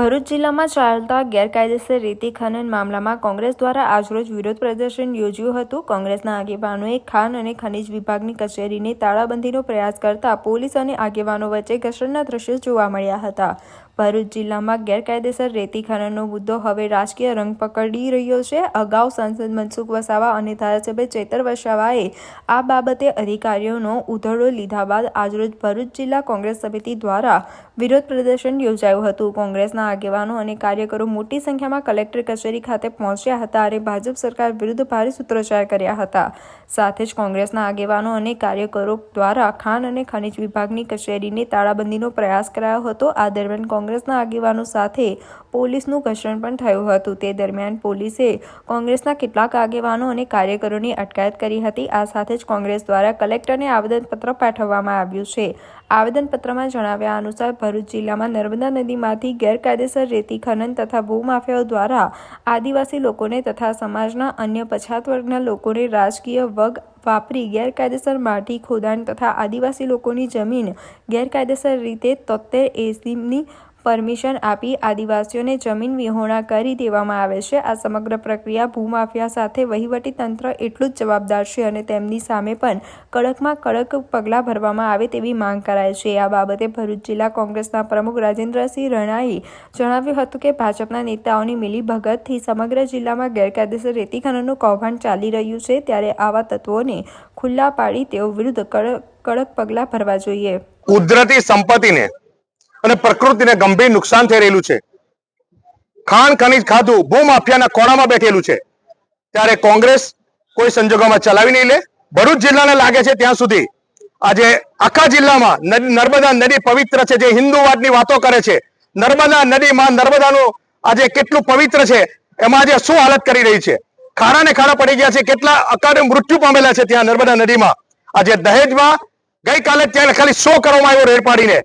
ભરૂચ જિલ્લામાં ચાલતા ગેરકાયદેસર રેતી ખનન મામલામાં કોંગ્રેસ દ્વારા આજરોજ વિરોધ પ્રદર્શન યોજ્યું હતું. કોંગ્રેસના આગેવાનોએ ખાન અને ખનીજ વિભાગની કચેરીને તાળાબંધીનો પ્રયાસ કરતા પોલીસ અને આગેવાનો વચ્ચે ઘર્ષણના દ્રશ્યો જોવા મળ્યા હતા. ભરૂચ જિલ્લામાં ગેરકાયદેસર રેતી ખનનનો મુદ્દો હવે રાજકીય રંગ પકડી રહ્યો છે. અગાઉ સાંસદ મનસુખ વસાવા અને ધારાસભ્ય ચેતર વસાવાએ આ બાબતે અધિકારીઓનો ઉધડો લીધા બાદ આજરોજ ભરૂચ જિલ્લા કોંગ્રેસ સમિતિ દ્વારા વિરોધ પ્રદર્શન યોજાયું હતું. કોંગ્રેસના આગેવાનો અને કાર્યકરો મોટી સંખ્યામાં કલેક્ટર કચેરી ખાતે પહોંચ્યા હતા અને ભાજપ સરકાર વિરુદ્ધ ભારે સૂત્રોચ્ચાર કર્યા હતા. સાથે જ કોંગ્રેસના આગેવાનો અને કાર્યકરો દ્વારા ખાન અને ખનિજ વિભાગની કચેરીને તાળાબંધીનો પ્રયાસ કરાયો હતો. આ દરમિયાન કોંગ્રેસના આગેવાનો સાથે પોલીસનું ઘર્ષણ પણ થયું હતું. તે દરમિયાન પોલીસે કોંગ્રેસના કેટલાક આગેવાનો અને કાર્યકરોની અટકાયત કરી હતી. આ સાથે જ કોંગ્રેસ દ્વારા કલેક્ટરને આવેદનપત્ર પાઠવવામાં આવ્યું છે. આવેદનપત્રમાં જણાવ્યા અનુસાર, ભરૂચ જિલ્લામાં નર્મદા નદીમાંથી ગેરકાયદેસર રેતી, ખનન તથા ભૂમાફિયાઓ દ્વારા આદિવાસી લોકોને તથા સમાજના અન્ય પછાત વર્ગના લોકોને રાજકીય વગ વાપરી ગેરકાયદેસર માટી, ખોદાણ તથા આદિવાસી લોકોની જમીન ગેરકાયદેસર રીતે તોતેર એસીની પરમિશન આપી આદિવાસીઓને જમીન વિહોણા કરી દેવામાં આવે છે. આ સમગ્ર પ્રક્રિયા ભૂમાફિયા સાથે વહીવટી તંત્ર એટલું જ જવાબદાર છે અને તેમની સામે પણ કડકમાં કડક પગલાં ભરવામાં આવે તેવી માંગ કરાય છે. આ બાબતે ભરૂચ જિલ્લા કોંગ્રેસના પ્રમુખ રાજેન્દ્રસિંહ રણાએ જણાવ્યું હતું કે ભાજપના નેતાઓની મિલીભગતથી સમગ્ર જિલ્લામાં ગેરકાયદેસર રેતી ખનનનું કૌભાંડ ચાલી રહ્યું છે ત્યારે આવા તત્વોને ખુલ્લા પાડી તેઓ વિરુદ્ધ કડક કડક પગલાં ભરવા જોઈએ. કુદરતી સંપત્તિને અને પ્રકૃતિને ગંભીર નુકસાન થઈ રહેલું છે. ખાણ ખનીજ ખાધું ભૂમાફિયાના કોણામાં બેઠેલું છે. ત્યારે કોંગ્રેસ કોઈ સંજોગોમાં ચલાવી નહીં લે. ભરૂચ જિલ્લાને લાગે છે ત્યાં સુધી આજે આખા જિલ્લામાં નર્મદા નદી પવિત્ર છે, જે હિન્દુવાદની વાતો કરે છે. નર્મદા નદીમાં નર્મદાનું આજે કેટલું પવિત્ર છે, એમાં આજે શું હાલત કરી રહી છે? ખારા ને ખાડા પડી ગયા છે, કેટલા અકાળે મૃત્યુ પામેલા છે ત્યાં નર્મદા નદીમાં. આજે દહેજમાં ગઈકાલે ત્યાં ખાલી શો કરવામાં આવ્યો રેડ પાડીને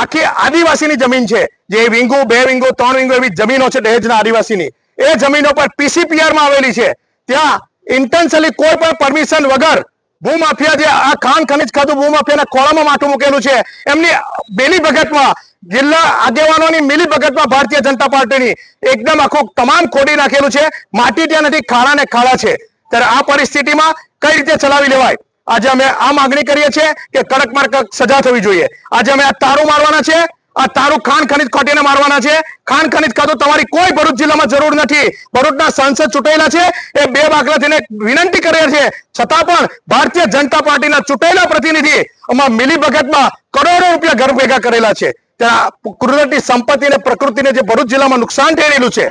આખી આદિવાસીની જમીન છે. જે વિંગો, બે વિંગો, ત્રણ વિંગો એવી જમીનો છે દહેજના આદિવાસીની. એ જમીનો પર પીસીપીઆરમાં આવેલી છે. ત્યાં ઇન્ટેન્શનલી કોઈ પણ પરમિશન વગર ભૂમાફિયા જે આ ખાન ખનીજ ખાતું ભૂમાફિયાના ખોળામાં માથું મૂકેલું છે. એમની બેલી ભગતમાં જિલ્લા આગેવાનોની મિલી ભગતમાં ભારતીય જનતા પાર્ટીની એકદમ આખું તમામ ખોડી નાખેલું છે. માટી ત્યાં નથી ખાડા ને ખાડા છે. ત્યારે આ પરિસ્થિતિમાં કઈ રીતે ચલાવી લેવાય? આજે અમે આ માંગણી કરીએ છીએ કે કડકમાં કડક સજા થવી જોઈએ. આજે અમે આ તારું મારવાના છે, આ તારું ખાન ખનીજ ખોટીને મારવાના છે. ખાન ખનીજ ખાતું તમારી કોઈ ભરૂચ જિલ્લામાં જરૂર નથી. ભરૂચના સાંસદ ચૂંટાયેલા છે, એ બે બાકલા થઈને વિનંતી કરે છે. છતાં પણ ભારતીય જનતા પાર્ટીના ચૂંટાયેલા પ્રતિનિધિ આમાં મિલી ભગતમાં કરોડો રૂપિયા ઘર ભેગા કરેલા છે. ત્યાં કુદરતી સંપત્તિ અને પ્રકૃતિને જે ભરૂચ જિલ્લામાં નુકસાન થઈ છે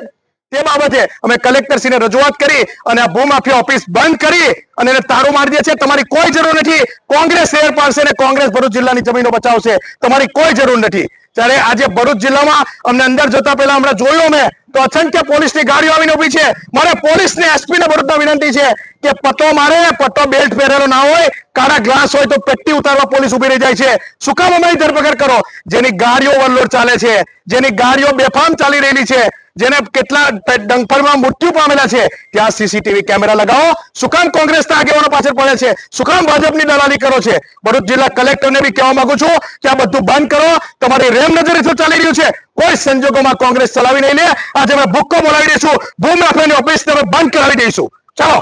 તે બાબતે અમે કલેક્ટરશ્રીને રજૂઆત કરી અને આ ભૂમાફિયા ઓફિસ બંધ કરી અને એને તારું મારી દે છે. તમારી કોઈ જરૂર નથી. કોંગ્રેસ શહેર પાડશે અને કોંગ્રેસ ભરૂચ જિલ્લાની જમીનો બચાવશે. તમારી કોઈ જરૂર નથી. ત્યારે આજે ભરૂચ જિલ્લામાં અમને અંદર જતા પહેલા હમણાં જોયું અમે, તો અસંખ્ય પોલીસની ગાડીઓ આવીને ઊભી છે. મારે પોલીસને એસપી ને ભરૂચના વિનંતી છે કે પટ્ટો મારે, પટ્ટો બેલ્ટ પહેરેલો ના હોય, કાળા ગ્લાસ હોય તો પેટ્ટી ઉતારવા પોલીસ ઊભી રહી જાય છે. શું કામ અમારી ધરપકડ કરો? જેની ગાડીઓ ઓવરલોડ ચાલે છે, જેની ગાડીઓ બેફામ ચાલી રહેલી છે જેને કેટલા ડંફરમાં મૃત્યુ પામેલા છે. ત્યાં સીસીટીવી કેમેરા લગાવો. શું કામ કોંગ્રેસના આગેવાનો પાછળ પડે છે. શું ભાજપની દલાલી કરો છે. ભરૂચ જિલ્લા કલેક્ટરને બી કહેવા માંગુ છું કે આ બધું બંધ કરો. તમારી રેમ નજરે શું ચાલી રહ્યું છે. કોઈ સંજોગોમાં કોંગ્રેસ ચલાવી નહીં લે. આજે અમે ભૂક્કો બોલાવી દઈશું. ભૂમાફિયાની ઓફિસ તમે બંધ કરાવી દઈશું. ચાલો.